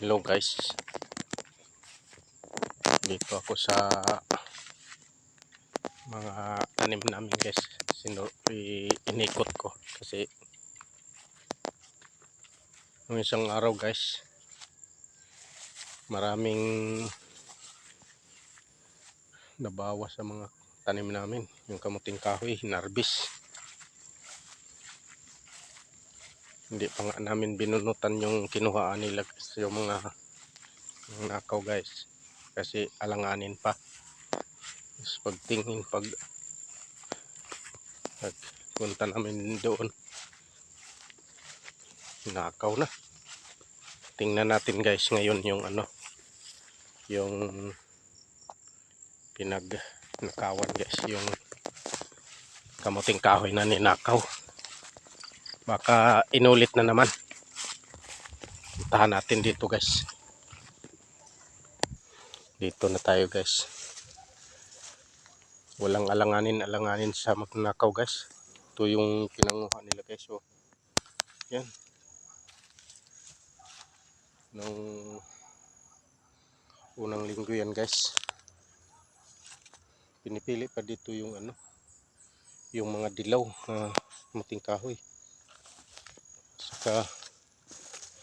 Hello guys. Dito ako sa mga tanim namin guys. Sino inikot ko kasi nung isang araw guys maraming nabawa sa mga tanim namin. Yung kamuting kahoy, hinarbis. Hindi pa nga namin binunutan yung kinuhaan nila yung mga yung nakaw guys. Kasi alanganin pa. Tapos pagtingin, pag pagpunta namin doon, nakaw na. Tingnan natin guys ngayon yung ano, yung pinag nakawan guys, yung kamuting kahoy na ninakaw. Baka inulit na naman. Puntahan natin dito guys. Dito na tayo guys. Walang alanganin, alanganin sa magnakaw guys. Ito yung pinanguha nila guys. So, yan. Nung unang linggo yan guys. Pinipili pa dito yung ano, yung mga dilaw na muting kahoy. Saka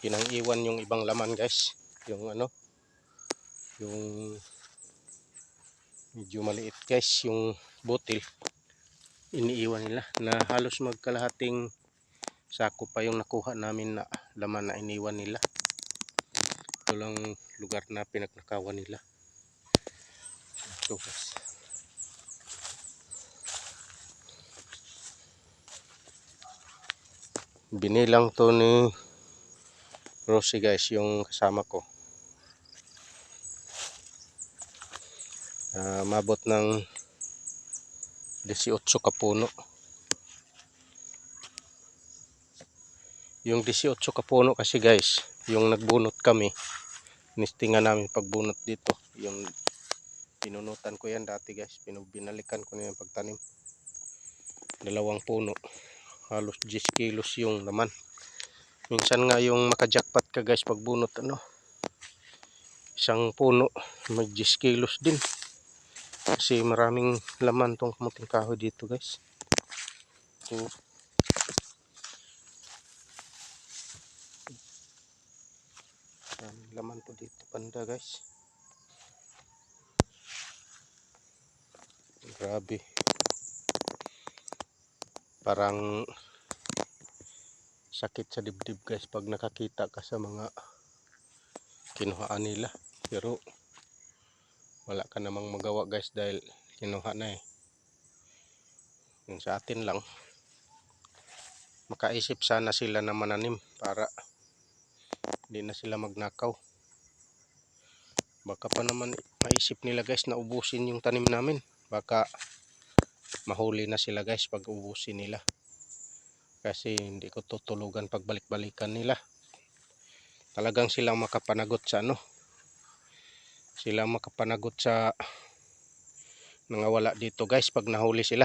pinang-iwan yung ibang laman guys. Yung ano, yung medyo maliit guys, yung butil. Iniiwan nila na halos magkalahating sako pa yung nakuha namin na laman na iniwan nila. Ito lang lugar na pinagnakawan nila. Ito guys. Binilang to ni Rosie guys, yung kasama ko. Ah, mabot ng 18 kapuno. Yung 18 kapuno kasi guys, yung nagbunot kami, nistingan namin pagbunot dito. Yung pinunutan ko yan dati guys, pinubinalikan ko na yung pagtanim. Dalawang puno, halos 10 kilos yung laman. Minsan nga yung makajakpat ka guys pagbunot ano, isang puno, may 10 kilos din. Kasi maraming laman tong kamuting kahoy dito guys. So, maraming laman to dito banda guys. Grabe. Parang sakit sa dibdib guys pag nakakita ka sa mga kinuhaan nila. Pero wala ka namang magawa guys dahil kinuha na eh. Yung sa atin lang, makaisip sana sila na mananim para hindi na sila magnakaw. Baka pa naman maisip nila guys na ubusin yung tanim namin. Baka mahuli na sila guys pag ubusin nila. Kasi hindi ko tutulugan pag balik-balikan nila. Talagang silang makapanagot sa ano, sila makapanagot sa nangawala dito guys pag nahuli sila.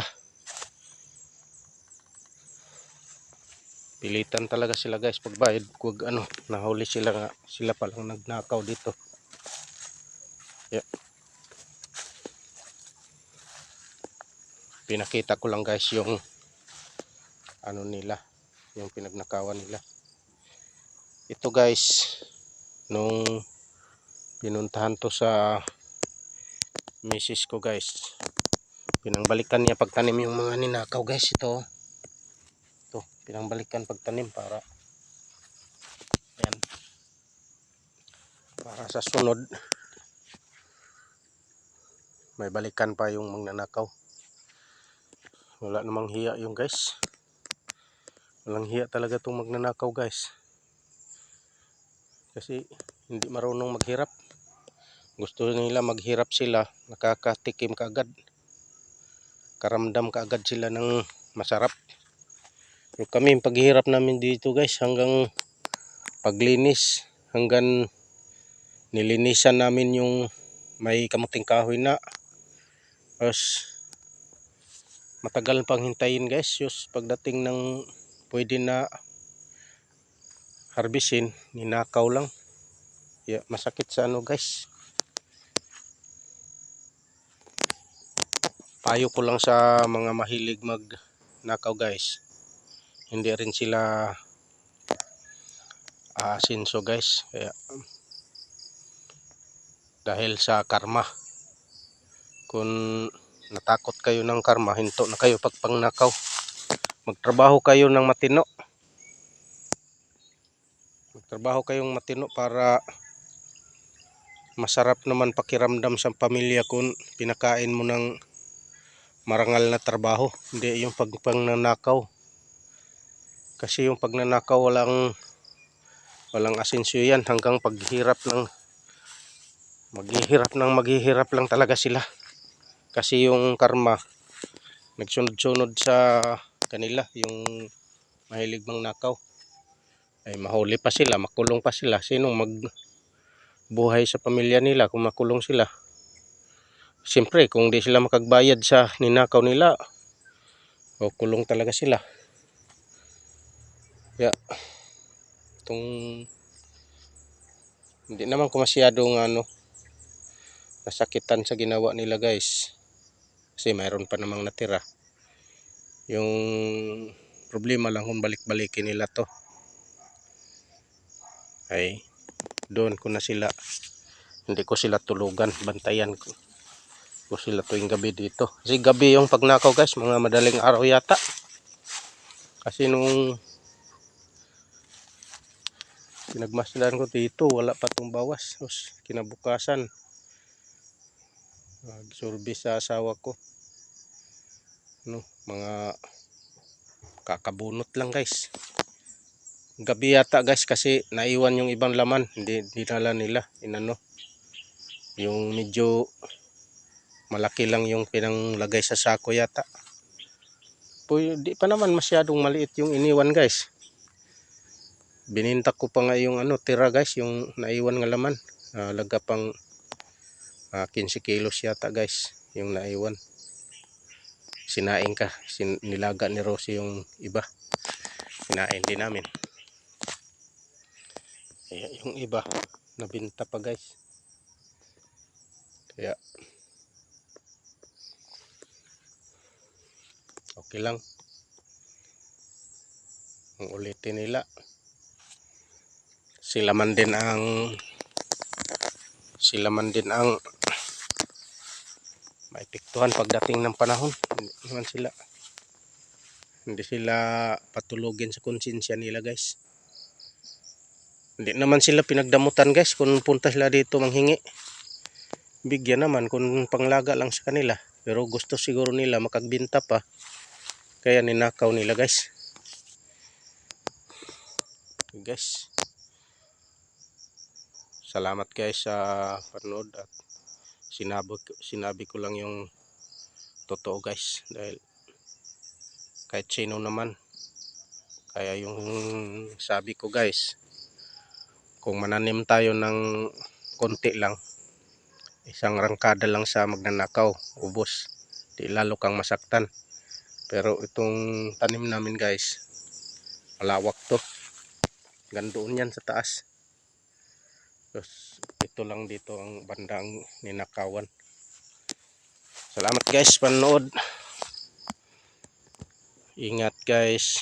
Pilitan talaga sila guys pagbayad. Kung ano nahuli sila nga. Sila palang nagnakaw dito pinakita ko lang guys yung ano nila yung pinagnakawan nila. Ito guys nung pinuntahan to sa misis ko guys pinangbalikan niya pagtanim yung mga ninakaw guys. Ito ito pinangbalikan pagtanim para yan para sa sunod may balikan pa yung magnanakaw wala namang hiya yung guys. Walang hiya talaga itong magnanakaw guys. Kasi hindi marunong maghirap. Gusto nila maghirap sila nakakatikim kaagad. Karamdam kaagad sila ng masarap. Yung kami yung paghihirap namin dito guys hanggang paglinis hanggang nilinisan namin yung may kamuting kahoy na. Tapos matagal pang hintayin guys yung pagdating ng pwede na harbisin ninakaw lang Yeah, masakit sa ano guys. Payo ko lang sa mga mahilig mag nakaw guys. Hindi rin sila aasinso guys. Kaya dahil sa karma. Kung natakot kayo ng karma, hinto na kayo pag pangnakaw. Magtrabaho kayo ng matino. Magtrabaho kayong matino para masarap naman pakiramdam sa pamilya kung pinakain mo ng marangal na trabaho. Hindi yung pag pangnanakaw. Kasi yung pagnanakaw walang walang asensyo yan hanggang paghirap ng maghihirap ng maghihirap lang talaga sila. Kasi yung karma nagsunod-sunod sa kanila yung mahilig mang nakaw ay mahuli pa sila, makulong pa sila. Sinong magbuhay sa pamilya nila kung makulong sila? Siyempre, kung di sila makagbayad sa ninakaw nila, o kulong talaga sila. Kaya, itong hindi naman ko masyadong ano, nasakitan sa ginawa nila guys. Kasi mayroon pa namang natira. Yung problema lang kung balik-balikin nila to. Ay doon ko na sila. Hindi ko sila tulugan. Bantayan ko, ko sila tuwing gabi dito. Kasi gabi yung pagnakaw guys. Mga madaling araw yata. Kasi nung pinagmasdan ko dito wala pa tong bawas. Tapos, kinabukasan nagsurbi sa asawa ko. No, mga kakabunot lang guys. Gabi yata guys kasi naiwan yung ibang laman. Hindi dinala nila inano. Yung medyo malaki lang yung pinanglagay sa sako yata. Po di pa naman masyadong maliit yung iniwan guys. Bininta ko pa nga yung ano tira guys yung naiwan nga laman. Ah, laga pang ah, 15 kilos yata guys yung naiwan. Sinaing ka. Sin nilaga ni Rosie yung iba. Sinain din namin. Kaya yung iba nabinta pa guys. Kaya okay lang. Ang ulitin nila. Sila man din ang sila man din ang maipiktuhan pagdating ng panahon. Hindi naman sila hindi sila patulogin sa konsensya nila guys. Hindi naman sila pinagdamutan guys kung punta sila dito manghingi. Bigyan naman kung panglaga lang sa kanila. Pero gusto siguro nila makagbinta pa. Kaya ninakaw nila guys. Guys. Salamat guys sa panood at sinabi, sinabi ko lang yung totoo guys. Dahil kahit sino naman kaya yung sabi ko guys kung mananim tayo ng konti lang isang rangkada lang sa magnanakaw ubos di lalo kang masaktan. Pero itong tanim namin guys malawak to. Gandoon yan sa taas. Tapos ito lang dito ang bandang ninakawan. Salamat guys panood. Ingat guys.